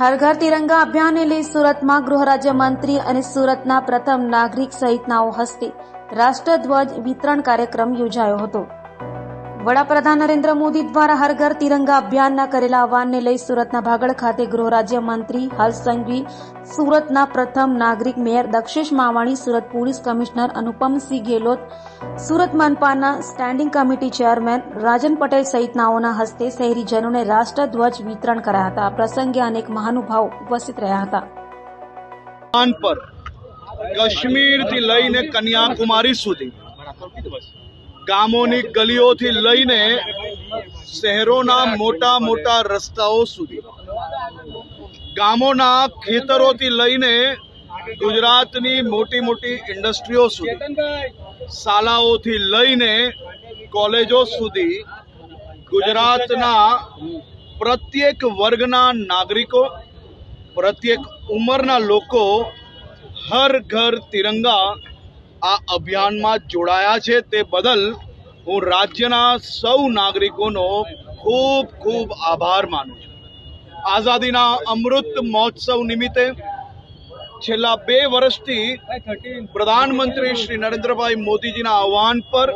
હર ઘર તિરંગા અભિયાનને લઈ સુરતમાં ગૃહ રાજ્યમંત્રી અને સુરતના પ્રથમ નાગરિક સહિતનાઓ હસ્તે રાષ્ટ્રધ્વજ વિતરણ કાર્યક્રમ યોજાયો હતો. વડાપ્રધાન નરેન્દ્ર મોદી દ્વારા હર ઘર તિરંગા અભિયાનના કરેલા આહવાનને લઈ સુરતના ભાગળ ખાતે ગૃહ રાજ્યમંત્રી હર્ષ સંઘવી, સુરતના પ્રથમ નાગરિક mayor Dakshesh Mavani, Surat police commissioner Anupamsinh Gehlot, Surat મનપાના standing committee chairman Rajan Patel સહિતનાઓના હસ્તે શહેરીજનોને રાષ્ટ્રધ્વજ વિતરણ કરાયા હતા. આ પ્રસંગે અનેક મહાનુભાવો ઉપસ્થિત રહ્યા હતા. પર કાશ્મીરથી લઈને કન્યાકુમારી સુધી ગામોની ગલીઓથી લઈને શહેરોના મોટા મોટા રસ્તાઓ સુધી. ગામોના ખેતરોથી લઈને ગુજરાતની મોટી મોટી ઇન્ડસ્ટ્રીઓ સુધી, શાળાઓથી લઈને કોલેજો સુધી ગુજરાતના પ્રત્યેક વર્ગના નાગરિકો, પ્રત્યેક ઉંમરના લોકો હર ઘર તિરંગા આ અભિયાનમાં જોડાયા છે તે બદલ હું રાજ્યના સૌ નાગરિકોનો ખૂબ ખૂબ આભાર માનું છું. આઝાદીના અમૃત મહોત્સવ નિમિત્તે છેલ્લા બે વર્ષથી પ્રધાનમંત્રી શ્રી નરેન્દ્રભાઈ મોદીજીના આહવાન પર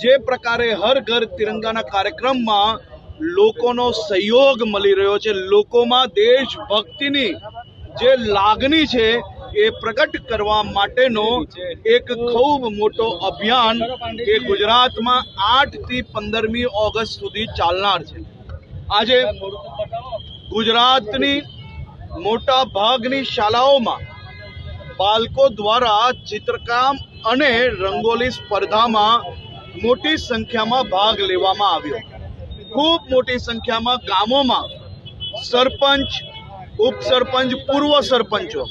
જે પ્રકારે હર ઘર તિરંગાના કાર્યક્રમમાં લોકોનો સહયોગ મળી રહ્યો છે, લોકોમાં દેશભક્તિની જે લાગણી છે એ પ્રગટ કરવા માટેનો એક ખૂબ મોટો અભિયાન એ ગુજરાતમાં આઠથી પંદરમી ઓગસ્ટ સુધી ચાલનાર છે. આજે ગુજરાતની મોટા ભાગની શાળાઓમાં બાળકો દ્વારા ચિત્રકામ અને રંગોલી સ્પર્ધામાં મોટી સંખ્યામાં ભાગ લેવામાં આવ્યો. ખૂબ મોટી સંખ્યામાં ગામોમાં સરપંચ, ઉપસરપંચ, પૂર્વ સરપંચો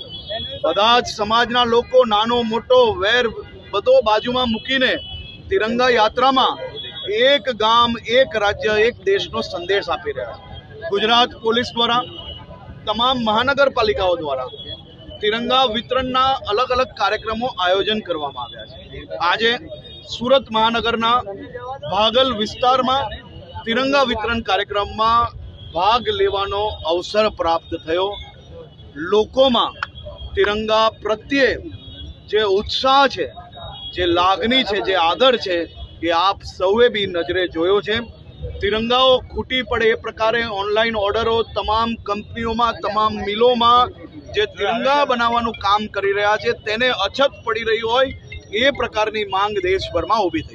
બધા જ સમાજના લોકો, નાનો, મોટો, વેર બધો બાજુમાં મૂકીને તિરંગા યાત્રામાં એક ગામ, એક રાજ્ય, એક દેશનો સંદેશ આપી રહ્યા ગુજરાત પોલીસ દ્વારા, તમામ મહાનગરપાલિકાઓ દ્વારા તિરંગા વિતરણના અલગ અલગ કાર્યક્રમો આયોજન કરવામાં આવ્યા છે. આજે સુરત મહાનગરના ભાગલ વિસ્તારમાં તિરંગા વિતરણ કાર્યક્રમમાં ભાગ લેવાનો અવસર પ્રાપ્ત થયો. લોકોમાં તિરંગા પ્રત્યે જે ઉત્સાહ છે, જે લાગણી છે, જે આદર છે એ આપ સૌએ બી નજરે જોયો છે. તિરંગાઓ ખૂટી પડે એ પ્રકારે ઓનલાઈન ઓર્ડરો તમામ કંપનીઓમાં, તમામ મિલોમાં જે તિરંગા બનાવવાનું કામ કરી રહ્યા છે, તેને અછત પડી રહી હોય એ પ્રકારની માંગ દેશભરમાં ઊભી થઈ